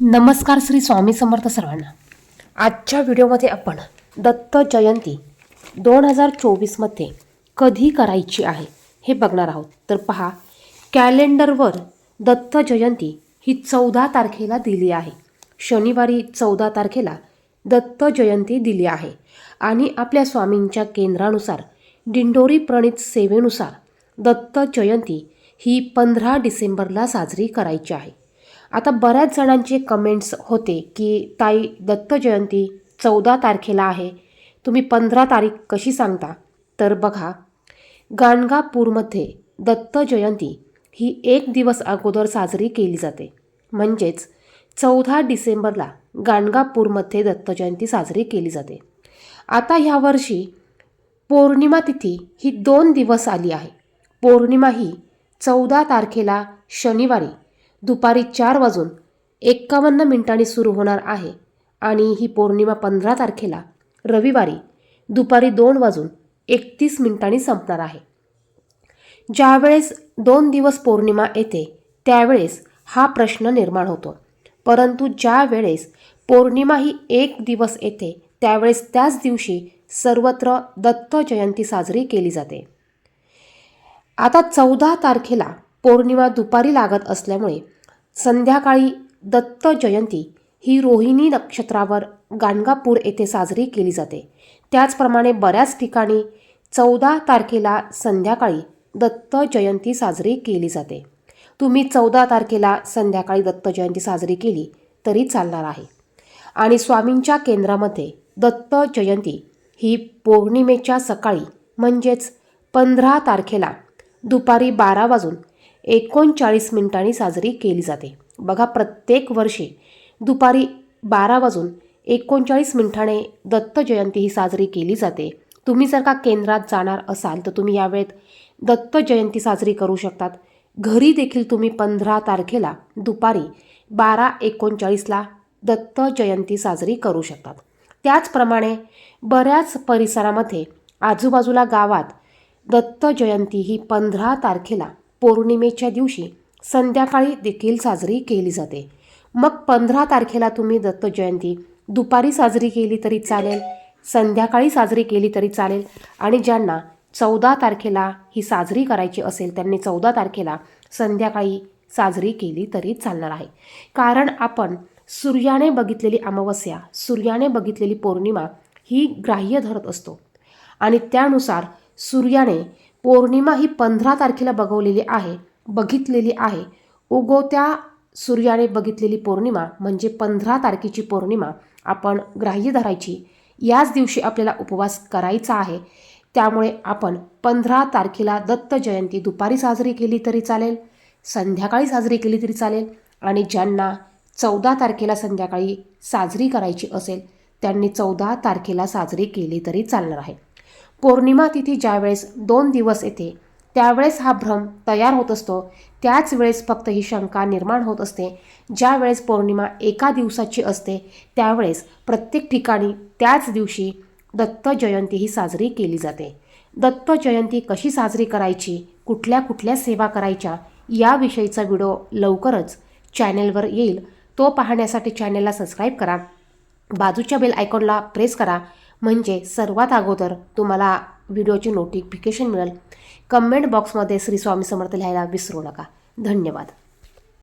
नमस्कार श्री स्वामी समर्थ सर्वांना. आजच्या व्हिडिओमध्ये आपण दत्त जयंती दोन हजार चोवीसमध्ये कधी करायची आहे हे बघणार आहोत. तर पहा कॅलेंडरवर दत्त जयंती ही चौदा तारखेला दिली आहे. शनिवारी चौदा तारखेला दत्त जयंती दिली आहे. आणि आपल्या स्वामींच्या केंद्रानुसार दिंडोरी प्रणित सेवेनुसार दत्त जयंती ही पंधरा डिसेंबरला साजरी करायची आहे. आता बऱ्याच जणांचे कमेंट्स होते की ताई दत्त जयंती चौदा तारखेला आहे. तुम्ही पंधरा तारीख कशी सांगता? तर बघा गाणगापूरमध्ये दत्त जयंती ही एक दिवस अगोदर साजरी केली जाते. म्हणजेच चौदा डिसेंबरला गाणगापूरमध्ये दत्त जयंती साजरी केली जाते. आता ह्या वर्षी पौर्णिमा तिथी ही दोन दिवस आली आहे. पौर्णिमा ही चौदा तारखेला शनिवारी दुपारी चार वाजून एक्कावन्न मिनिटांनी सुरू होणार आहे आणि ही पौर्णिमा पंधरा तारखेला रविवारी दुपारी दोन वाजून एकतीस मिनिटांनी संपणार आहे. ज्यावेळेस दोन दिवस पौर्णिमा येते त्यावेळेस हा प्रश्न निर्माण होतो. परंतु ज्या वेळेस पौर्णिमा ही एक दिवस येते त्यावेळेस त्याच दिवशी सर्वत्र दत्त जयंती साजरी केली जाते. आता चौदा तारखेला पौर्णिमा दुपारी लागत असल्यामुळे संध्याकाळी दत्त जयंती ही रोहिणी नक्षत्रावर गाणगापूर येथे साजरी केली जाते. त्याचप्रमाणे बऱ्याच ठिकाणी चौदा तारखेला संध्याकाळी दत्त जयंती साजरी केली जाते. तुम्ही चौदा तारखेला संध्याकाळी दत्त जयंती साजरी केली तरी चालणार आहे. आणि स्वामींच्या केंद्रामध्ये दत्त जयंती ही पौर्णिमेच्या सकाळी म्हणजेच पंधरा तारखेला दुपारी बारा वाजून एकोणचाळीस मिनिटांनी साजरी केली जाते. बघा प्रत्येक वर्षी दुपारी बारा वाजून एकोणचाळीस मिनिटाने दत्त जयंती ही साजरी केली जाते. तुम्ही जर का केंद्रात जाणार असाल तर तुम्ही यावेळेत दत्त जयंती साजरी करू शकतात. घरी देखील तुम्ही पंधरा तारखेला दुपारी बारा एकोणचाळीसला दत्त जयंती साजरी करू शकतात. त्याचप्रमाणे बऱ्याच परिसरामध्ये आजूबाजूला गावात दत्त जयंती ही पंधरा तारखेला पौर्णिमेच्या दिवशी संध्याकाळी देखील साजरी केली जाते. मग पंधरा तारखेला तुम्ही दत्त जयंती दुपारी साजरी केली तरी चालेल संध्याकाळी साजरी केली तरी चालेल आणि ज्यांना चौदा तारखेला ही साजरी करायची असेल त्यांनी चौदा तारखेला संध्याकाळी साजरी केली तरी चालणार आहे. कारण आपण सूर्याने बघितलेली अमावस्या सूर्याने बघितलेली पौर्णिमा ही ग्राह्य धरत असतो. आणि त्यानुसार सूर्याने पौर्णिमा ही पंधरा तारखेला बघवलेली आहे बघितलेली आहे. उगवत्या सूर्याने बघितलेली पौर्णिमा म्हणजे पंधरा तारखेची पौर्णिमा आपण ग्राह्य धरायची. याच दिवशी आपल्याला उपवास करायचा आहे. त्यामुळे आपण पंधरा तारखेला दत्त जयंती दुपारी साजरी केली तरी चालेल संध्याकाळी साजरी केली तरी चालेल आणि ज्यांना चौदा तारखेला संध्याकाळी साजरी करायची असेल त्यांनी चौदा तारखेला साजरी केली तरी चालणार आहे. पौर्णिमा तिथी ज्यावेळेस दोन दिवस येते त्यावेळेस हा भ्रम तयार होत असतो. त्याच वेळेस फक्त ही शंका निर्माण होत असते. ज्या वेळेस पौर्णिमा एका दिवसाची असते त्यावेळेस प्रत्येक ठिकाणी त्याच दिवशी दत्त जयंती ही साजरी केली जाते. दत्त जयंती कशी साजरी करायची कुठल्या कुठल्या सेवा करायच्या याविषयीचा व्हिडिओ लवकरच चॅनेलवर येईल. तो पाहण्यासाठी चॅनेलला सबस्क्राईब करा. बाजूच्या बेल आयकॉनला प्रेस करा. म्हणजे सर्वात अगोदर तुम्हाला व्हिडिओचे नोटिफिकेशन मिळेल. कमेंट बॉक्समध्ये श्री स्वामी समर्थ लिहायला विसरू नका. धन्यवाद.